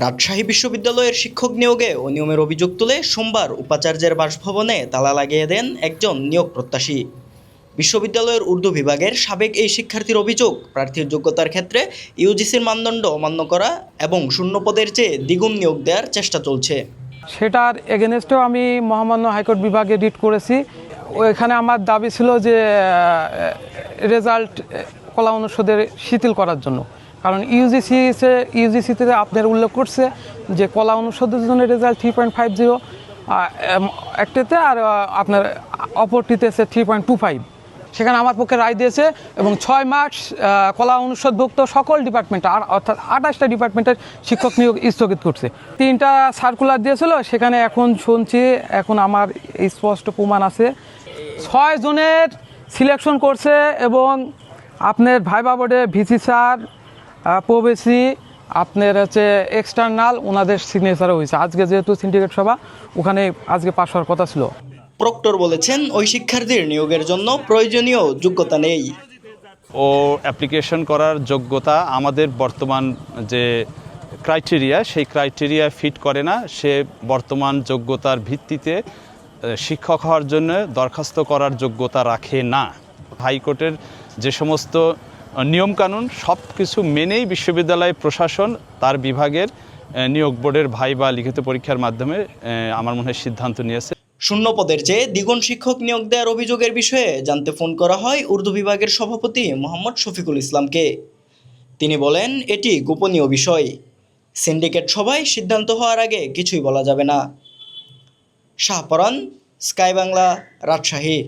রাজশাহী বিশ্ববিদ্যালয়ের শিক্ষক নিয়োগে অনিয়মের অভিযোগ তুলে সোমবার উপাচার্যের বাসভবনে তালা লাগিয়ে দেন একজন নিয়োগ প্রত্যাশী। বিশ্ববিদ্যালয়ের উর্দু বিভাগের সাবেক এই শিক্ষার্থীর অভিযোগ, প্রার্থীর যোগ্যতার ক্ষেত্রে ইউজিসির মানদণ্ড অমান্য করা এবং শূন্য পদের চেয়ে দ্বিগুণ নিয়োগ দেওয়ার চেষ্টা চলছে। সেটার এগেনস্টেও আমি মহামান্য হাইকোর্ট বিভাগে রিট করেছি। ওইখানে আমার দাবি ছিল যে রেজাল্ট কলা অনুষদের শিথিল করার জন্য। কারণ ইউজিসি ইউজিসিতে আপনার উল্লেখ করছে যে কলা অনুষদের জন্য result three point five zero একটিতে আর আপনার অপরটিতে আছে থ্রি পয়েন্ট টু ফাইভ সেখানে আমার পক্ষে রায় দিয়েছে এবং ছয় মার্চ কলা অনুষদভুক্ত সকল ডিপার্টমেন্ট আর অর্থাৎ আঠাশটা ডিপার্টমেন্টের শিক্ষক নিয়োগ স্থগিত করছে। তিনটা সার্কুলার দিয়েছিল, সেখানে এখন শুনছি, এখন আমার স্পষ্ট প্রমাণ আছে। ছয় জনের সিলেকশন করছে এবং আপনার ভাইবা বোর্ডে ভিসি স্যার প্রবেশি আপনার হচ্ছে এক্সটার্নাল ওনাদের সিগনেচারও হয়েছে। আজকে যেহেতু সিন্ডিকেট সভা ওখানে আজকে পাশ হওয়ার কথা ছিল। প্রক্টর বলেছেন ওই শিক্ষার্থীর নিয়োগের জন্য প্রয়োজনীয় যোগ্যতা নেই। ও অ্যাপ্লিকেশন করার যোগ্যতা আমাদের বর্তমান যে ক্রাইটেরিয়া সেই ক্রাইটেরিয়া ফিট করে না। সে বর্তমান যোগ্যতার ভিত্তিতে শিক্ষক হওয়ার জন্য দরখাস্ত করার যোগ্যতা রাখে না। হাইকোর্টের যে সমস্ত নিয়মকানুন সব কিছু মেনেই বিশ্ববিদ্যালয় প্রশাসন তার বিভাগের নিয়োগ বোর্ডের ভাই বা লিখিত পরীক্ষার মাধ্যমে আমার মনে হয় সিদ্ধান্ত নিয়েছে। শূন্য পদের চেয়ে দ্বিগুণ শিক্ষক নিয়োগ দেওয়ার অভিযোগের বিষয়ে জানতে ফোন করা হয় উর্দু বিভাগের সভাপতি মোহাম্মদ শফিকুল ইসলামকে। তিনি বলেন, এটি গোপনীয় বিষয়। সিন্ডিকেট সভায় সিদ্ধান্ত হওয়ার আগে কিছুই বলা যাবে না। শাহপরান, স্কাই বাংলা, রাজশাহী।